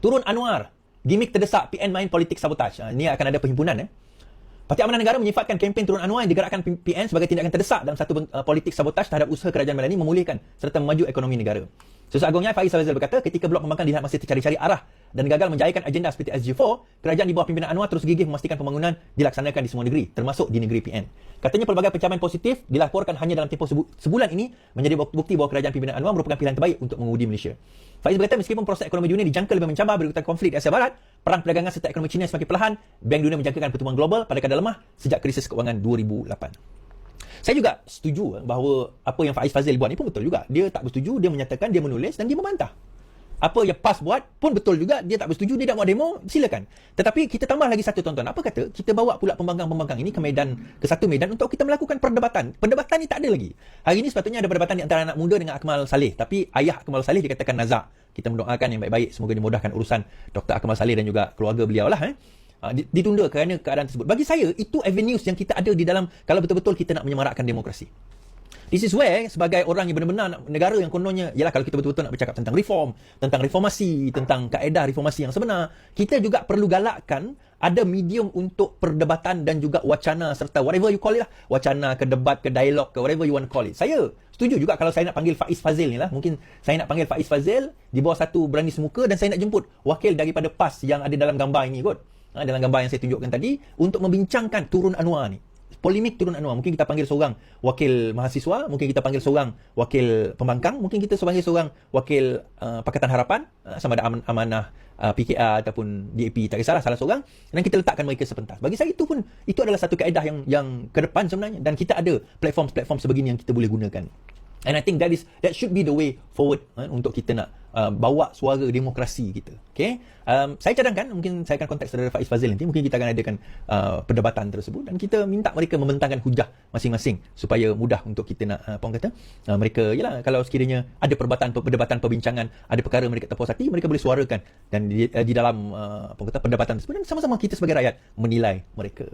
Turun Anwar. Gimik terdesak PN main politik sabotaj. Ha, ni akan ada perhimpunan eh. Parti Amanah Negara menyifatkan kempen turun yang digerakkan PN sebagai tindakan terdesak dalam satu uh, politik sabotaj terhadap usaha kerajaan Melani memulihkan serta memaju ekonomi negara. Sesuai Agungnya Faiz Fazil berkata, ketika blok pembangkang dilihat masih tercari-cari arah dan gagal menjayakan agenda seperti SG4, kerajaan di bawah pimpinan Anwar terus gigih memastikan pembangunan dilaksanakan di semua negeri, termasuk di negeri PN. Katanya pelbagai pencapaian positif dilaporkan hanya dalam tempoh sebu- sebulan ini menjadi bukti bahawa kerajaan pimpinan Anwar merupakan pilihan terbaik untuk mengundi Malaysia. Faiz berkata meskipun proses ekonomi dunia dijangka lebih mencabar berikutan konflik di Asia Barat, perang perdagangan serta ekonomi China semakin perlahan, Bank Dunia menjangkakan pertumbuhan global pada kadar lemah sejak krisis keuangan 2008. Saya juga setuju eh, bahawa apa yang Faiz Fazil buat ni pun betul juga. Dia tak bersetuju, dia menyatakan, dia menulis dan dia membantah. Apa yang PAS buat pun betul juga. Dia tak bersetuju, dia nak buat demo, silakan. Tetapi kita tambah lagi satu tonton. Apa kata? Kita bawa pula pembangkang-pembangkang ini ke medan, ke satu medan untuk kita melakukan perdebatan. Perdebatan ni tak ada lagi. Hari ini sepatutnya ada perdebatan di antara anak muda dengan Akmal Saleh. Tapi ayah Akmal Saleh dikatakan nazak. Kita mendoakan yang baik-baik. Semoga dimudahkan urusan Dr. Akmal Saleh dan juga keluarga beliau lah. Eh. Uh, ditunda kerana keadaan tersebut. Bagi saya, itu avenues yang kita ada di dalam kalau betul-betul kita nak menyemarakkan demokrasi. This is where sebagai orang yang benar-benar negara yang kononnya ialah kalau kita betul-betul nak bercakap tentang reform, tentang reformasi, tentang kaedah reformasi yang sebenar, kita juga perlu galakkan ada medium untuk perdebatan dan juga wacana serta whatever you call it lah, wacana ke debat ke dialog ke whatever you want to call it. Saya setuju juga kalau saya nak panggil Faiz Fazil ni lah, mungkin saya nak panggil Faiz Fazil di bawah satu berani semuka dan saya nak jemput wakil daripada PAS yang ada dalam gambar ini kot. Ha, dalam gambar yang saya tunjukkan tadi untuk membincangkan turun Anwar ni polemik turun Anwar. Mungkin kita panggil seorang wakil mahasiswa, mungkin kita panggil seorang wakil pembangkang, mungkin kita panggil seorang wakil uh, Pakatan Harapan, uh, sama ada aman- amanah uh, PKR ataupun DAP, tak kisahlah salah seorang dan kita letakkan mereka sepentas. Bagi saya itu pun itu adalah satu kaedah yang yang ke depan sebenarnya dan kita ada platform-platform sebegini yang kita boleh gunakan. And I think that is that should be the way forward uh, untuk kita nak uh, bawa suara demokrasi kita. Okay? Um, saya cadangkan mungkin saya akan kontak saudara Faiz Fazil nanti mungkin kita akan adakan uh, perdebatan tersebut dan kita minta mereka membentangkan hujah masing-masing supaya mudah untuk kita nak uh, apa orang kata uh, mereka yalah kalau sekiranya ada perdebatan perdebatan perbincangan ada perkara mereka tak puas hati mereka boleh suarakan dan di, uh, di dalam uh, apa kata perdebatan tersebut dan sama-sama kita sebagai rakyat menilai mereka.